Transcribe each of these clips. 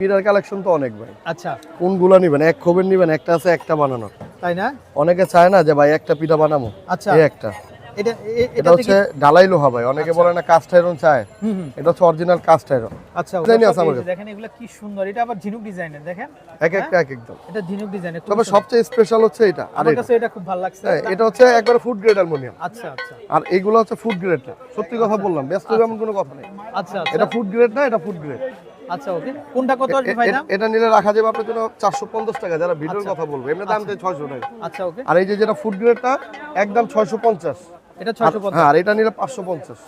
পিঠার কালেকশন তো অনেক ভাই। আচ্ছা। কোনগুলো নিবেন? এক খোবের নিবেন একটা আছে একটা বানানো তাই না? অনেকে চায় না যে ভাই একটা পিঠা বানাবো। আচ্ছা। এই একটা। এটা এটা হচ্ছে ডালাই লোহা ভাই। অনেকে বলে না কাস্ট আয়রন চায়। হুম হুম। এটা হচ্ছে অরিজিনাল কাস্ট আয়রন আচ্ছা Design আছে আমার এই যে কাছে। দেখেন এগুলো কি সুন্দর। এটা আবার ঝিনুক ডিজাইনের দেখেন। এক একটা এক একদম। এটা ঝিনুক ডিজাইনের তবে সবচেয়ে স্পেশাল হচ্ছে এটা আর আমার কাছে এটা খুব ভালো লাগছে। হ্যাঁ, এটা হচ্ছে একবারে ফুড গ্রেড অ্যালুমিনিয়াম আচ্ছা আচ্ছা। আর এইগুলো হচ্ছে ফুড গ্রেড সত্যি কথা বললাম ব্যস্ত এমন কোনো কথা নেই। আচ্ছা আচ্ছা। এটা ফুড গ্রেড না এটা ফুড গ্রেড আচ্ছা ওকে। কোনটা কত আসবে ভাই দাম এটা নিলে রাখা যাবে আপনার জন্য চারশো পঞ্চাশ টাকা যারা ভিডিওর কথা বলব। এমনি দাম ছয়শো টাকা। আচ্ছা ওকে। আর এই যে যেটা ফুড গ্রেডটা একদম ছয়শো পঞ্চাশ। এটা 650 হ্যাঁ আর এটা নিলে পাঁচশো পঞ্চাশ।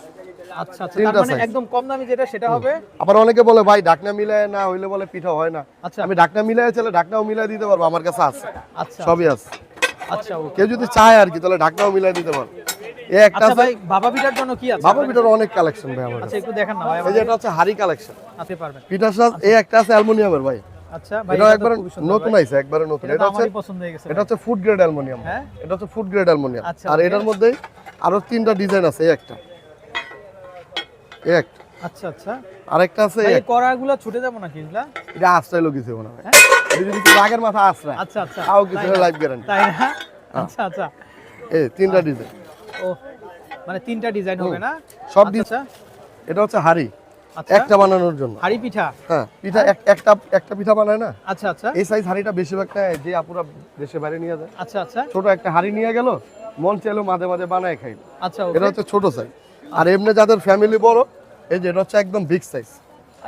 আচ্ছা আচ্ছা। তার মানে একদম কম দামি যেটা সেটা হবে? আবার অনেকে বলে ভাই মিলায় না হইলে বলে পিঠা হয় না। আচ্ছা। আমি ডাকনা মিলায় চলে ডাকনাও মিলাই দিতে পারব আমার কাছে আছে। আচ্ছা। সবই আছে। আচ্ছা কেউ যদি চায় আর কি তাহলে ঢাকনাও মিলাই দিতে পারব। একটা আচ্ছা আছে। ভাই বাবা পিঠার জন্য কি আছে? বাবার পিঠার অনেক কালেকশন ভাই আমার আচ্ছা একটু দেখান না ভাই এই হচ্ছে হাড়ি কালেকশন হাতে পারবেন। পিঠার সাথে এই একটা আছে অ্যালুমিনিয়ামের ভাই। আচ্ছা ভাই এটা এটা একবারে নতুন। আইছে একবারে নতুন। এটা হচ্ছে পছন্দ হয়ে গেছে এটা হচ্ছে ফুড গ্রেড অ্যালুমিনিয়াম। হ্যাঁ? এটা হচ্ছে ফুড গ্রেড অ্যালুমিনিয়াম। আচ্ছা, আর এটার মধ্যে আরও তিনটা ডিজাইন আছে এই একটা। এই একটা। আচ্ছা আচ্ছা। আরেকটা আছে এই ভাই এই একটা। কড়াগুলো ছুটে যাব নাকি এগুলা? এটা আশ্রয় কিছু মনে হয়। এটা যদি রাগের মাথা আশ্রয়। আচ্ছা আচ্ছা। কিছু? লাইফ গ্যারান্টি তাই না? আচ্ছা আচ্ছা। এই তিনটা ডিজাইন। ও মানে তিনটা ডিজাইন হবে না? সব আচ্ছা, আচ্ছা। এটা হচ্ছে হাড়ি। আচ্ছা। একটা বানানোর জন্য। হাড়ি পিঠা? হ্যাঁ পিঠা একটা একটা পিঠা বানায় না? আচ্ছা আচ্ছা। এই সাইজ হাড়িটা বেশিরভাগ নেয় যে আপুরা দেশে বাইরে নিয়ে যায়। আচ্ছা আচ্ছা। ছোট একটা হাড়ি নিয়ে গেল মন চাইলেও মাঝে মাঝে বানায় খাই। আচ্ছা এটা হচ্ছে ছোট সাইজ আর এমনি যাদের ফ্যামিলি বড় এই যে এটা হচ্ছে একদম বিগ সাইজ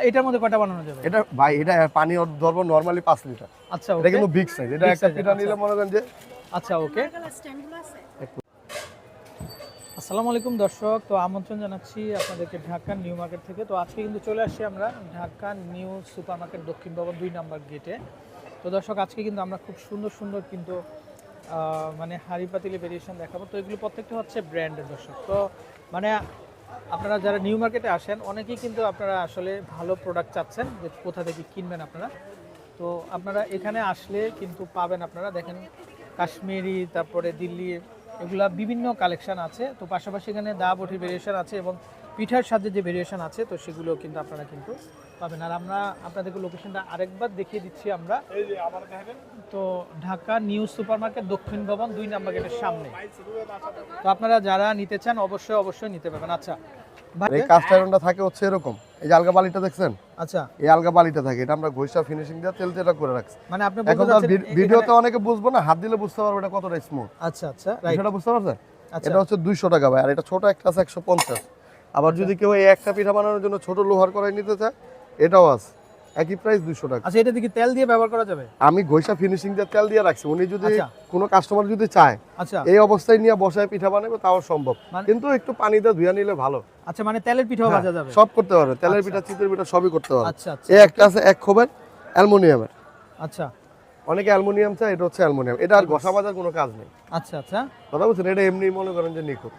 এটার মধ্যে কটা বানানো যাবে? এটা ভাই এটা পানি ধরবো নর্মালি পাঁচ লিটার আচ্ছা এটা ওকে। কিন্তু বিগ সাইজ এটা একটা পিঠা আচ্ছা। নিলে মনে করেন যে আচ্ছা ওকে। আসসালামু আলাইকুম দর্শক, তো আমন্ত্রণ জানাচ্ছি আপনাদেরকে ঢাকা নিউ মার্কেট থেকে। তো আজকে কিন্তু চলে আসছি আমরা ঢাকা নিউ সুপার মার্কেট দক্ষিণ ভবন দুই নাম্বার গেটে। তো দর্শক, আজকে কিন্তু আমরা খুব সুন্দর সুন্দর কিন্তু মানে হাড়ি পাতিলে ভেরিয়েশন দেখাবো। তো এগুলো প্রত্যেকটা হচ্ছে ব্র্যান্ডের দর্শক। তো মানে আপনারা যারা নিউ মার্কেটে আসেন, অনেকেই কিন্তু আপনারা আসলে ভালো প্রোডাক্ট চাচ্ছেন যে কোথা থেকে কিনবেন আপনারা। তো আপনারা এখানে আসলে কিন্তু পাবেন আপনারা। দেখেন কাশ্মীরি, তারপরে দিল্লি এগুলা বিভিন্ন কালেকশন আছে। তো পাশাপাশি এখানে দা বটির ভেরিয়েশন আছে এবং পিঠার সাথে যে ভেরিয়েশন আছে, তো সেগুলো কিন্তু আপনারা কিন্তু পাবেন। আর আমরা আপনাদেরকে লোকেশনটা আরেকবার দেখিয়ে দিচ্ছি আমরা। তো ঢাকা নিউ সুপার মার্কেট দক্ষিণ ভবন দুই নাম্বার গেটের সামনে। তো আপনারা যারা নিতে চান, অবশ্যই অবশ্যই নিতে পারবেন। আচ্ছা এই কাস্ট আয়রনটা থাকে হচ্ছে এরকম। এই যে আলগা বালিটা দেখছেন? আচ্ছা। এই আলগা বালিটা থাকে। এটা আমরা ঘষা ফিনিশিং দিয়ে তেল তেলটা করে রাখছি। মানে আপনি এখন ভিডিওতে অনেকে বুঝব না হাত দিলে বুঝতে পারবে এটা কতটা স্মুথ আচ্ছা আচ্ছা সেটা বুঝতে পারছেন? আচ্ছা। এটা হচ্ছে দুইশো টাকা ভাই আর এটা ছোট একটা আছে একশো পঞ্চাশ। আবার যদি কেউ এই একটা পিঠা বানানোর জন্য ছোট লোহার করাই নিতে চায় এটাও আছে। একই প্রাইস টাকা। আচ্ছা এটা কি তেল দিয়ে ব্যবহার করা যাবে? আমি ঘষা ফিনিশিং দিয়ে তেল দিয়ে রাখছি উনি যদি আচ্ছা। কোনো কাস্টমার যদি চায় আচ্ছা। এই অবস্থায় নিয়ে বসায় পিঠা বানাবে তাও সম্ভব। মানে- কিন্তু একটু পানি দিয়ে ধুয়ে নিলে ভালো। আচ্ছা মানে তেলের পিঠাও হ্যাঁ, ভাজা যাবে? সব করতে পারবে। তেলের আচ্ছা, পিঠা চিতের পিঠা সবই করতে পারবে। আচ্ছা আচ্ছা। এই একটা আছে এক খোবের অ্যালুমিনিয়ামের। আচ্ছা। অনেকে অ্যালুমিনিয়াম চায় এটা হচ্ছে অ্যালুমিনিয়াম। এটা আর ঘষা মাজার কোনো কাজ নেই। আচ্ছা আচ্ছা। কথা বলছেন এটা এমনি মনে করেন যে নিখুঁত।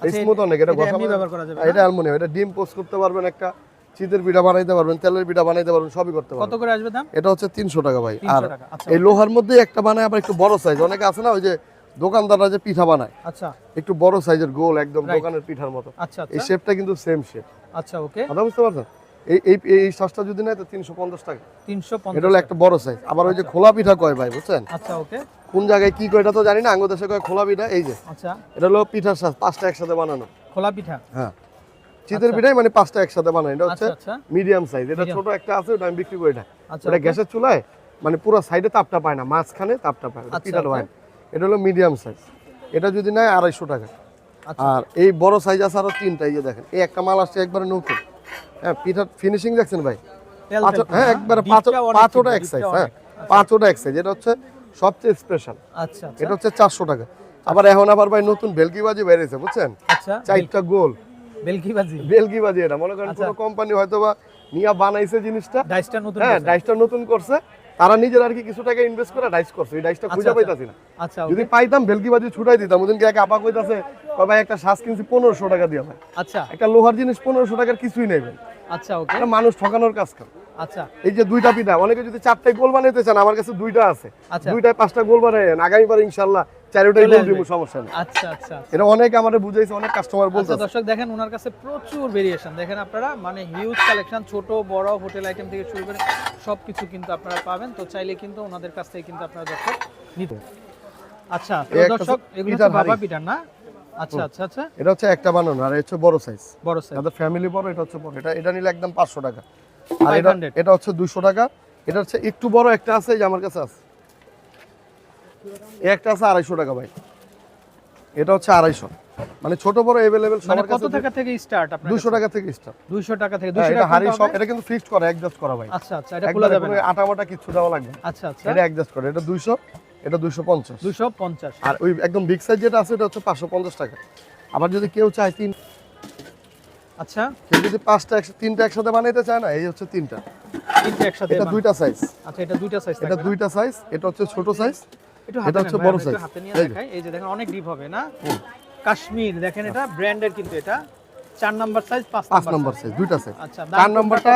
স্মুথ অনেক এটা ঘষা ব্যবহার করা যাবে হ্যাঁ, এটা অ্যালুমিনিয়াম এটা ডিম পোস্ট করতে পারবেন একটা চিতের পিঠা বানাইতে পারবেন তেলের পিঠা বানাইতে পারবেন সবই করতে পারবেন। কত করে আসবে দাম? এটা হচ্ছে তিনশো টাকা ভাই। আর আচ্ছা। এই লোহার মধ্যে একটা বানায় আবার একটু বড় সাইজ অনেকে আছে না ওই যে দোকানদাররা যে পিঠা বানায় আচ্ছা। একটু বড় সাইজের গোল একদম দোকানের পিঠার মতো। আচ্ছা এই আচ্ছা শেপটা কিন্তু সেম শেপ আচ্ছা ওকে কথা বুঝতে পারছেন? এই এই এই সসটা যদি নেয় তো তিনশো পঞ্চাশ টাকা। তিনশো এটা হলো একটা বড় সাইজ আবার ওই যে খোলা পিঠা কয় ভাই বুঝছেন? আচ্ছা ওকে কোন জায়গায় কি কয় এটা তো জানি না আঙ্গ দেশে কয় খোলা পিঠা এই যে। আচ্ছা। এটা হলো পিঠার সাজ পাঁচটা একসাথে বানানো। খোলা পিঠা? হ্যাঁ। চিতের পিঠাই মানে পাঁচটা একসাথে বানানো এটা হচ্ছে আচ্ছা আচ্ছা। মিডিয়াম সাইজ এটা ছোট একটা আছে ওটা আমি বিক্রি করি না। আচ্ছা ওটা গ্যাসের চুলায় মানে পুরো সাইডে তাপটা পায় না মাঝখানে তাপটা পায় আচ্ছা, পিঠার okay. ওয়াইন এটা হলো মিডিয়াম সাইজ এটা যদি নেয় আড়াইশো টাকা। আচ্ছা। আর এই বড় সাইজ আছে আরও তিনটা এই যে দেখেন। এই একটা মাল আসছে একবারে নতুন। হ্যাঁ পিঠার ফিনিশিং দেখছেন ভাই? তেল হ্যাঁ একবারে ডিপটা পাঁচ অনেক এক সাইজ হ্যাঁ। পাঁচোটা এক সাইজ এটা হচ্ছে সবচেয়ে স্পেশাল আচ্ছা আচ্ছা। এটা হচ্ছে চারশো টাকা। আবার এখন আবার ভাই নতুন ভেলকিবাজি বেরিয়েছে বুঝছেন? আচ্ছা। চারটা গোল। বেলকি ভাজি এটা। মনে করেন আচ্ছা। কোনো কোম্পানি হয়তো বা নিয়ে বানাইছে জিনিসটা। ডাইসটা নতুন হ্যাঁ ডাইসটা নতুন করছে। তারা নিজের আর কি কিছু টাকা ইনভেস্ট করে ডাইস করছে। এই ডাইসটা খুঁজে আচ্ছা। পাইতাছি না। আচ্ছা যদি পাইতাম ভেলকিবাজি ছুটাই দিতাম। ওদিনকে এক আপা কইতাছে কয় ভাই একটা শ্বাস কিনছি পনেরোশো টাকা দিয়ে ভাই। আচ্ছা। একটা লোহার জিনিস পনেরোশো টাকার কিছুই নেই ভাই। আচ্ছা ওকে মানুষ ঠকানোর কাজ করে। আচ্ছা। এই যে দুইটা পিঠা অনেকে যদি চারটায় গোল বানাইতে চান আমার কাছে দুইটা আছে। আচ্ছা। দুইটায় পাঁচটা গোল বানাই আগামীবার ইনশাল্লাহ চারোটাই গোল দিব সমস্যা নেই। আচ্ছা আচ্ছা আচ্ছা। এটা অনেক আমাদের বুঝাইছে অনেক কাস্টমার বলছে দর্শক দেখেন ওনার কাছে প্রচুর ভেরিয়েশন দেখেন আপনারা মানে হিউজ কালেকশন ছোট বড় হোটেল আইটেম থেকে শুরু করে সবকিছু কিন্তু আপনারা পাবেন। তো চাইলে কিন্তু ওনাদের কাছ থেকে কিন্তু আপনারা দর্শক নিতে আচ্ছা একটা দর্শক এগুলো পিঠার বাবা হাঁড়ি। না? আচ্ছা আচ্ছা আচ্ছা। এটা হচ্ছে একটা বানানো আর হচ্ছে বড় সাইজ বড় সাইজ ফ্যামিলি বড় এটা হচ্ছে বড়। এটা এটা নিলে একদম পাঁচশো টাকা। আর এটা এটা হচ্ছে দুশো টাকা। এটা হচ্ছে একটু বড় একটা আছে যে আমার কাছে আছে। একটা আছে আড়াইশো টাকা ভাই। এটা হচ্ছে আড়াইশো। মানে ছোট বড় এভেলেবেল মানে সবার কত টাকা থেকে স্টার্ট আপনার দুশো টাকা থেকে স্টার্ট 200 টাকা থেকে 200 টাকা হাড়ি সব এটা কিন্তু ফিক্সড করা অ্যাডজাস্ট করা ভাই। আচ্ছা আচ্ছা এটা খোলা যাবে না। আটা মাটা কিছু দেওয়া লাগবে আচ্ছা আচ্ছা। এটা অ্যাডজাস্ট করে এটা দুইশো এটা দুইশো পঞ্চাশ। 250 আর ওই একদম বিগ সাইজ যেটা আছে এটা হচ্ছে পাঁচশো পঞ্চাশ টাকা। আবার যদি কেউ চায় তিন আচ্ছা। কেউ যদি পাঁচটা একসাথে তিনটা একসাথে বানাইতে চায় না এই হচ্ছে তিনটা। তিনটে একসাথে এটা দুইটা সাইজ আচ্ছা এটা দুইটা সাইজ এটা দুইটা সাইজ এটা হচ্ছে ছোট সাইজ এটা হচ্ছে বড় ভাই, আমি একটু size। হাতে নিয়ে এই যে। দেখাই। এই যে দেখেন অনেক ডিপ হবে না? কাশ্মীর দেখেন এটা ব্র্যান্ডের কিন্তু এটা। চার নাম্বার সাইজ পাঁচ পাঁচ নাম্বার সাইজ দুইটা সাইজ আচ্ছা চার কোনটা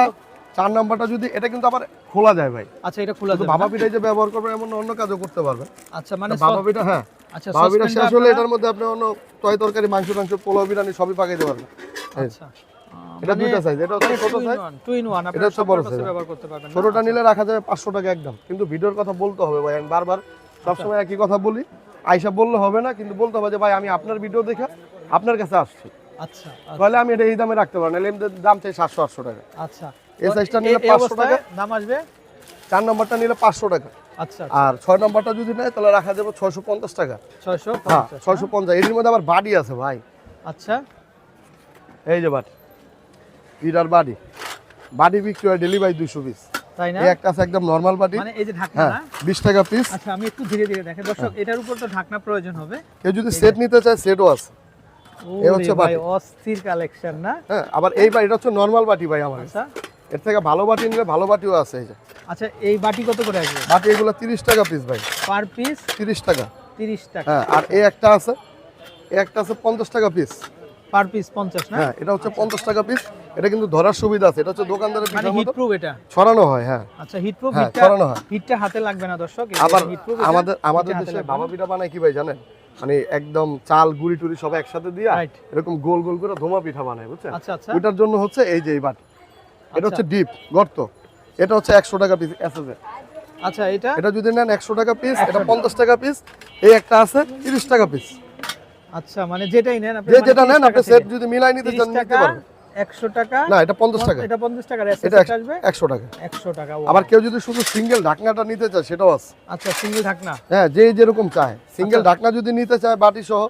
চার নম্বরটা যদি এটা কিন্তু আবার খোলা যায় ভাই। আচ্ছা এটা খোলা শুধু বাবা না? যে ব্যবহার করবেন এমন অন্য কাজও করতে পারবেন। আচ্ছা মানে বাবা পিঠা হ্যাঁ। আচ্ছা বাবা পিঠা শেষ হলে এটার মধ্যে আপনি অন্য তয় তরকারি মাংস পোলাও বিরিয়ানি সবই পাকাইতে পারবেন। আচ্ছা। এটা দুইটা সাইজ এটা হচ্ছে ছোট সাইজ টু ইন ওয়ান এটা হচ্ছে ব্যবহার করতে পারবেন ছোটটা নিলে রাখা যাবে পাঁচশো টাকা একদম। কিন্তু ভিডিওর কথা বলতে হবে ভাই বারবার সবসময় একই কথা বলি। আইসা বললে হবে না কিন্তু বলতে হবে যে ভাই আমি আপনার ভিডিও দেখে আপনার কাছে আসছি। আচ্ছা আচ্ছা, তাহলে আমি এটা এই দামে রাখতে পারি না দাম চাই সাতশো আটশো টাকা। আচ্ছা। এই সাইজটা নিলে 500 টাকা। দাম আসবে? চার নম্বরটা নিলে পাঁচশো টাকা। আচ্ছা আর ছয় নম্বরটা যদি নেয় তাহলে রাখা যাবে ছয়শো পঞ্চাশ টাকা। ছয়শো হ্যাঁ ছয়শো পঞ্চাশ। এর মধ্যে আবার বাড়ি আছে ভাই। আচ্ছা। এই যে বাটি পিটার বাড়ি। বাড়ি বিক্রি হয় ডেলি বাই দুইশো পিস। তাই না? একটা আছে একদম নর্মাল বাটি। মানে এই যে ঢাকনা হ্যাঁ টাকা পিস আচ্ছা আমি একটু ধীরে ধীরে দেখেন। দর্শক এটার উপর তো ঢাকনা প্রয়োজন হবে। কেউ যদি সেট নিতে চায় সেটও আছে। এ হচ্ছে বাটি। অস্থির কালেকশন না? হ্যাঁ আবার এই এটা হচ্ছে নর্মাল বাটি ভাই আমার। আচ্ছা। এর থেকে ভালো বাটি নিলে ভালো বাটিও আছে এই যে। আচ্ছা এই বাটি কত করে আসবে? বাটি এগুলো তিরিশ টাকা পিস ভাই। পার পিস তিরিশ টাকা। তিরিশ টাকা। হ্যাঁ আর এই একটা আছে। এই একটা আছে পঞ্চাশ টাকা পিস পার পিস পঞ্চাশ না? হ্যাঁ এটা হচ্ছে পঞ্চাশ টাকা পিস এটা কিন্তু ধরার সুবিধা আছে। এটা হচ্ছে দোকানদারের মানে হিট প্রুফ এটা? ছড়ানো হয় হ্যাঁ। আচ্ছা হিট প্রুফ হিটটা ছড়ানো হয়। হিটটা হাতে লাগবে না দর্শক আবার হিট আমাদের আমাদের দেশে বাবা পিঠা বানায় কি ভাই জানেন? মানে একদম চাল গুড়ি টুড়ি সব একসাথে দিয়ে. এরকম গোল গোল করে ধোমা পিঠা বানায় বুঝছেন? আচ্ছা আচ্ছা। ওইটার জন্য হচ্ছে এই যে এই বাটি। এটা আচ্ছা। হচ্ছে ডিপ গর্ত। এটা হচ্ছে একশো টাকা পিস এসএসএ আচ্ছা এটা? এটা যদি নেন একশো টাকা পিস এটা পঞ্চাশ টাকা পিস এই একটা আছে তিরিশ টাকা পিস আচ্ছা মানে যেটাই নেন আপনি মানে যেটা নেন আপনি সেট যদি মিলাই নিতে 30 চান নিতে টাকা পারবেন। একশো টাকা। না এটা পঞ্চাশ টাকা। এটা এটা আসবে? টাকা। টাকা আবার কেউ যদি শুধু সিঙ্গেল ঢাকনাটা নিতে চায় সেটাও আছে। আচ্ছা সিঙ্গেল ঢাকনা? হ্যাঁ যে যেরকম চায়। সিঙ্গেল আচ্ছা। ঢাকনা যদি নিতে চায় বাটি সহ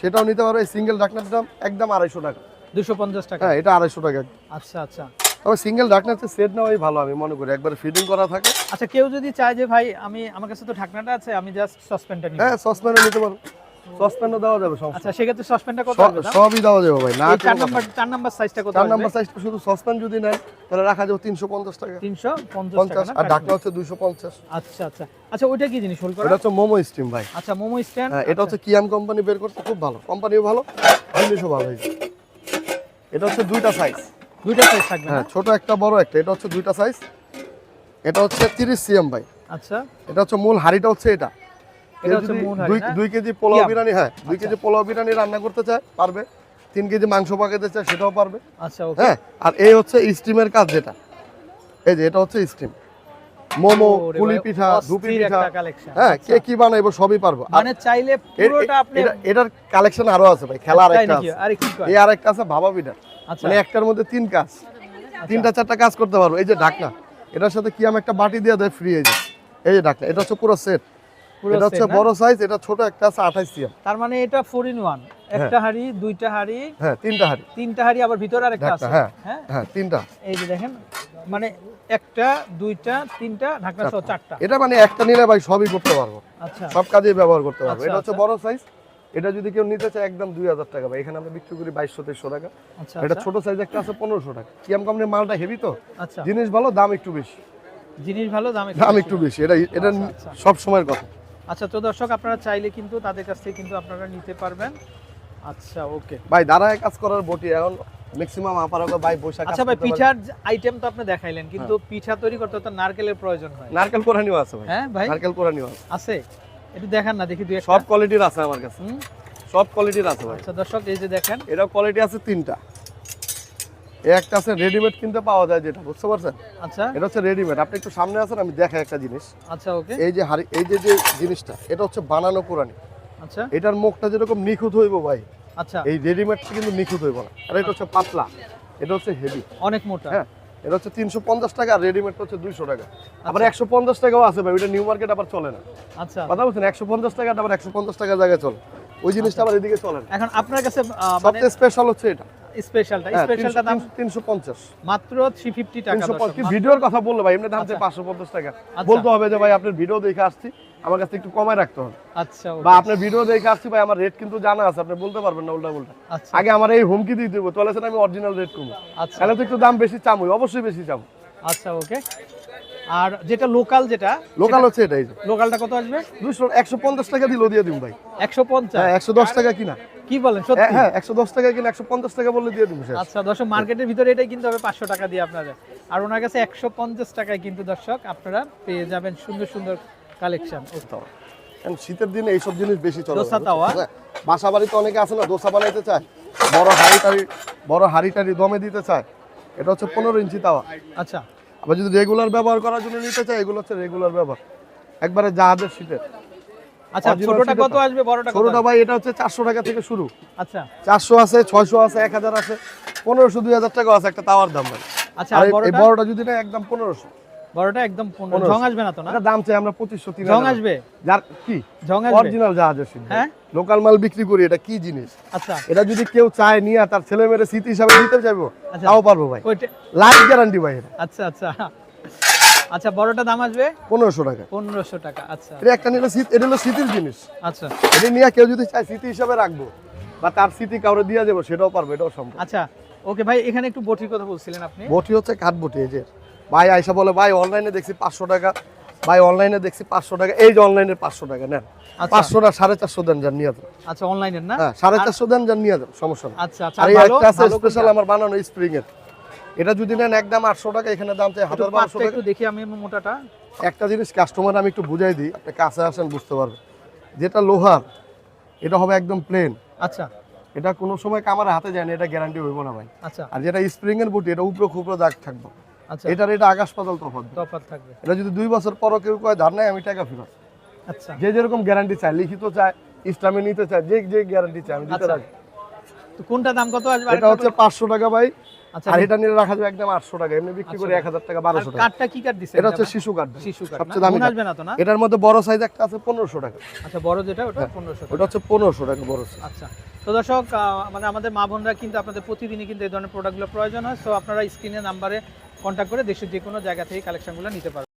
সেটাও নিতে পারবে। সিঙ্গেল ঢাকনার দাম একদম আড়াইশো টাকা। দুশো পঞ্চাশ টাকা? হ্যাঁ এটা আড়াইশো টাকা। আচ্ছা আচ্ছা। তবে সিঙ্গেল ঢাকনার চেয়ে সেট নেওয়াই ভালো আমি মনে করি। একবার ফিটিং করা থাকে। আচ্ছা কেউ যদি চায় যে ভাই আমি আমার কাছে তো ঢাকনাটা আছে আমি জাস্ট সসপ্যানটা হ্যাঁ সসপ্যানও নিতে পারো। সসপ্যানও দেওয়া যাবে সমস্যা আচ্ছা সেক্ষেত্রে সসপ্যানটা কত দাম? সবই দেওয়া যাবে ভাই না চার নাম্বার চার নাম্বার সাইজটা কত চার আসবে নাম্বার সাইজটা শুধু সসপ্যান যদি নেন তাহলে রাখা যাবে তিনশো পঞ্চাশ টাকা। তিনশো পঞ্চাশ পঞ্চাশ টাকা আর ঢাকনা হচ্ছে দুইশো পঞ্চাশ। আচ্ছা আচ্ছা। আচ্ছা ওইটা কি জিনিস? হোল করা? এটা হচ্ছে মোমো স্টিম ভাই। আচ্ছা মোমো স্ট্যান্ড এটা হচ্ছে কিয়াম কোম্পানি বের করতে খুব ভালো। কোম্পানিও ভালো জিনিসও ভালো এটা হচ্ছে দুইটা সাইজ দুইটা সাইজ থাকবে হ্যাঁ ছোট একটা বড় একটা এটা হচ্ছে দুইটা সাইজ এটা হচ্ছে তিরিশ সিএম ভাই। আচ্ছা। এটা হচ্ছে মূল হাড়িটা হচ্ছে এটা। এটা হচ্ছে হাঁড়ি, কেজি পোলাও। হ্যাঁ আচ্ছা। কেজি পোলাও বিরিয়ানি রান্না করতে চায় পারবে। তিন কেজি মাংস পাকাতে চায় সেটাও পারবে। আচ্ছা ওকে। হ্যাঁ? আর এই হচ্ছে স্টিমের কাজ যেটা। এই যে এটা হচ্ছে স্টিম মোমো পুলি পিঠা ধুপি পিঠা। হ্যাঁ আচ্ছা। কে কি বানাইবো সবই পারব। মানে চাইলে পুরোটা আপনি এটার কালেকশন আরও আছে ভাই খেলা আরেকটা আছে। এই আরেকটা আছে ভাবা পিঠা মানে একটার মধ্যে তিন কাজ। তিনটা চারটা কাজ করতে পারব। এই যে ঢাকনা এটার সাথে কি আমি একটা বাটি দিয়ে দেয় ফ্রি এই যে এই যে ঢাকনা এটা হচ্ছে পুরো সেট এটা হচ্ছে বড় সাইজ এটা ছোট একটা আছে আঠাইশ সিএম তার মানে এটা ফোর ইন ওয়ান একটা হাড়ি দুইটা হাড়ি হ্যাঁ তিনটা হাড়ি। তিনটা হাড়ি আবার ভিতরে আরেকটা আছে। হ্যাঁ হ্যাঁ? হ্যাঁ তিনটা। এই যে দেখেন মানে একটা দুইটা তিনটা ঢাকনা সহ চারটা। এটা মানে একটা নিলে ভাই সবই করতে পারব। আচ্ছা। সব কাজেই ব্যবহার করতে পারব। আচ্ছা, এটা হচ্ছে আচ্ছা। বড় সাইজ এটা যদি কেউ নিতে চায় একদম দুই হাজার টাকা ভাই। এখানে আমরা বিক্রি করি বাইশশো তেইশশো টাকা। আচ্ছা এটা আচ্ছা, ছোট সাইজ একটা আছে পনেরোশো টাকা। কিয়াম কোম্পানির মালটা হেভি তো? আচ্ছা। জিনিস ভালো দাম একটু বেশি। জিনিস ভালো দাম দাম একটু বেশি। এটা এটা আচ্ছা, আচ্ছা। সব সময়ের কথা। আচ্ছা তো দর্শক আপনারা চাইলে কিন্তু তাদের কাছ থেকে কিন্তু আপনারা নিতে পারবেন। আচ্ছা ওকে। ভাই দাঁড়ায় কাজ করার বটি এখন ম্যাক্সিমাম আপার ভাই বৈশাখ আচ্ছা ভাই পিঠার আইটেম তো আপনি দেখাইলেন কিন্তু পিঠা তৈরি করতে তো নারকেলের প্রয়োজন হয়। নারকেল কোরানিও আছে ভাই। হ্যাঁ ভাই। নারকেল কোরানিও আছে। আছে? একটু দেখান না দেখি দুই সব কোয়ালিটির আছে আমার কাছে। সব কোয়ালিটির আছে ভাই। আচ্ছা দর্শক এই যে দেখেন। এটা কোয়ালিটি আছে তিনটা। একটা আছে রেডিমেড কিনতে পাওয়া যায় যেটা বুঝতে পারছেন? আচ্ছা। এটা হচ্ছে রেডিমেড আপনি একটু সামনে আছেন আমি দেখাই একটা জিনিস। আচ্ছা ওকে। এই যে হাড়ি এই যে যে জিনিসটা এটা হচ্ছে বানানো পুরানি আচ্ছা। এটার মুখটা যেরকম নিখুঁত হইব ভাই আচ্ছা। এই রেডিমেডটা কিন্তু নিখুঁত হইব না। আর এটা হচ্ছে পাতলা এটা হচ্ছে হেভি অনেক মোটা। হ্যাঁ এটা হচ্ছে তিনশো পঞ্চাশ টাকা আর রেডিমেডটা হচ্ছে দুইশো টাকা। আবার একশো পঞ্চাশ টাকাও আছে ভাই ওটা নিউ মার্কেট আবার চলে না। আচ্ছা। কথা বলছেন একশো পঞ্চাশ টাকা আবার একশো পঞ্চাশ টাকা জায়গায় চলে। ওই জিনিসটা আবার এদিকে চলে না। এখন আপনার কাছে মানে সবচেয়ে স্পেশাল হচ্ছে এটা। স্পেশালটা স্পেশালটা দাম তিনশো পঞ্চাশ। মাত্র থ্রি ফিফটি টাকা কি ভিডিওর কথা বললে ভাই? এমনি দাম চাই। টাকা। বলতে হবে যে ভাই আপনার ভিডিও দেখে আসছি। আমার কাছে একটু কমায় রাখতে হবে। আচ্ছা বা আপনার ভিডিও দেখে আসছি ভাই আমার রেট কিন্তু জানা আছে। আপনি বলতে পারবেন না উল্টা উল্টা আগে আমার এই হুমকি দিয়ে দেবো। তাহলে আমি অরিজিনাল রেট কমবো আচ্ছা। তাহলে তো একটু দাম বেশি চামই অবশ্যই বেশি চাম। আচ্ছা ওকে আর যেটা লোকাল যেটা লোকাল হচ্ছে এটাই। লোকালটা কত আসবে? দুশো একশো পঞ্চাশ টাকা দিলেও দিয়ে দিন ভাই। একশো পঞ্চাশ। হ্যাঁ একশো দশ টাকা কিনা। কি বলেন হ্যাঁ, সত্যি হ্যাঁ একশো দশ টাকা কিনা একশো পঞ্চাশ টাকা বললে দিয়ে দিন শেষ। আচ্ছা দর্শক মার্কেটের ভিতরে এটাই কিনতে হবে পাঁচশো টাকা দিয়ে আপনারা আর ওনার কাছে একশো পঞ্চাশ টাকায় কিন্তু দর্শক আপনারা পেয়ে যাবেন সুন্দর সুন্দর কালেকশন। কারণ শীতের দিনে এইসব জিনিস বেশি চলে দোসা তাওয়া? হ্যাঁ, বাসা বাড়িতে অনেকে আছে না দোসা বানাইতে চায় বড় হাড়ি টাড়ি বড় হাড়ি টাড়ি দমে দিতে চায়। এটা হচ্ছে পনেরো ইঞ্চি তাওয়া। আচ্ছা। আবার যদি রেগুলার ব্যবহার করার জন্য নিতে চায় এগুলো হচ্ছে রেগুলার ব্যবহার। একবারে জাহাজের শীতের। আচ্ছা ছোটটা কত আসবে বড়টা ছোটটা ভাই এটা হচ্ছে চারশো টাকা থেকে শুরু। আচ্ছা। চারশো আছে ছয়শো আছে এক হাজার আছে পনেরোশো দুই হাজার টাকা আছে একটা তাওয়ার দাম ভাই। আচ্ছা আর আর এই- এই বড়টা? বড়টা যদি না একদম পনেরোশো। বড়টা একদম পনেরো পনেরোশো। আসবে না তো না? এটা দাম চাই আমরা পঁচিশশো তিন ঝং আসবে? যার কি? ঝং আসবে? অরিজিনাল জাহাজের শীত হ্যাঁ? লোকাল মাল বিক্রি করি এটা কি জিনিস? আচ্ছা। এটা যদি কেউ চায় নিয়ে তার ছেলে মেয়ের স্মৃতি হিসাবে দিতে চাইব আচ্ছা। তাও পারব ভাই। লাইফ গ্যারান্টি ভাই আচ্ছা আচ্ছা। আচ্ছা বড়টা দাম আসবে? পনেরোশো টাকা। পনেরোশো টাকা আচ্ছা। এটা একটা নিলে শীত এটা হলো শীতের জিনিস। আচ্ছা। এটা নিয়ে কেউ যদি চায় স্মৃতি হিসাবে রাখব বা তার স্মৃতি কাউরে দিয়ে যাব সেটাও পারব এটাও সম্ভব। আচ্ছা ওকে ভাই এখানে একটু বটির কথা বলছিলেন আপনি। বটি হচ্ছে কাঠ বটি এই যে। ভাই আইসা বলে ভাই অনলাইনে দেখছি পাঁচশো টাকা। ভাই অনলাইনে দেখছি পাঁচশো টাকা। এই যে অনলাইনে পাঁচশো টাকা নেন। আচ্ছা। পাঁচশোটা সাড়ে চারশো দেন যান নিয়ে যান। আচ্ছা অনলাইনের না? হ্যাঁ সাড়ে চারশো দেন যান নিয়ে যান সমস্যা নেই। আচ্ছা আচ্ছা আর আর একটা আছে স্পেশাল আমার বানানো স্প্রিং এর এটা যদি নেন একদম আটশো টাকা এখানে দাম চাই হাজার বারোশো টাকা। দেখি আমি মোটাটা। একটা জিনিস কাস্টমার আমি একটু বুঝাই দিই আপনি কাছে আসেন বুঝতে পারবেন। যেটা লোহার এটা হবে একদম প্লেন আচ্ছা। এটা কোনো সময় কামার হাতে যায় না এটা গ্যারান্টি হইব না ভাই। আচ্ছা। আর যেটা স্প্রিং এর বুটি এটা উপরে খুবরে দাগ থাকবে। আচ্ছা। এটার এটা আকাশ পাতাল তফাৎ তফাৎ থাকবে। এটা যদি দুই বছর পরও কেউ কয় ধার নাই আমি টাকা ফেরত। আচ্ছা। যে যেরকম গ্যারান্টি চায় লিখিত চায় ইসলামে নিতে চায় যে যে গ্যারান্টি চায় আমি দিতে আচ্ছা। রাখি তো কোনটা দাম কত আসবে? এটা হচ্ছে পাঁচশো টাকা ভাই। আর এটা নিয়ে রাখা যাবে একদম আটশো টাকা এমনি বিক্রি করে আচ্ছা। এক হাজার টাকা আর বারোশো টাকা। কাঠটা কি কাঠ দিছে এটা হচ্ছে শিশু কাঠ শিশু কাঠ সবচেয়ে দামি আসবে না তো না? এটার মধ্যে বড় সাইজ একটা আছে পনেরোশো টাকা। আচ্ছা বড় যেটা ওটা পনেরোশো ওটা হচ্ছে পনেরোশো টাকা বড়। আচ্ছা তো দর্শক মানে আমাদের মা বোনরা কিন্তু আপনাদের প্রতিদিনই কিন্তু এই ধরনের প্রোডাক্টগুলো প্রয়োজন হয় সো আপনারা স্ক্রিনে নাম্বারে কন্ট্যাক্ট করে দেশের যে কোনো জায়গা থেকে কালেকশনগুলো নিতে পারবেন।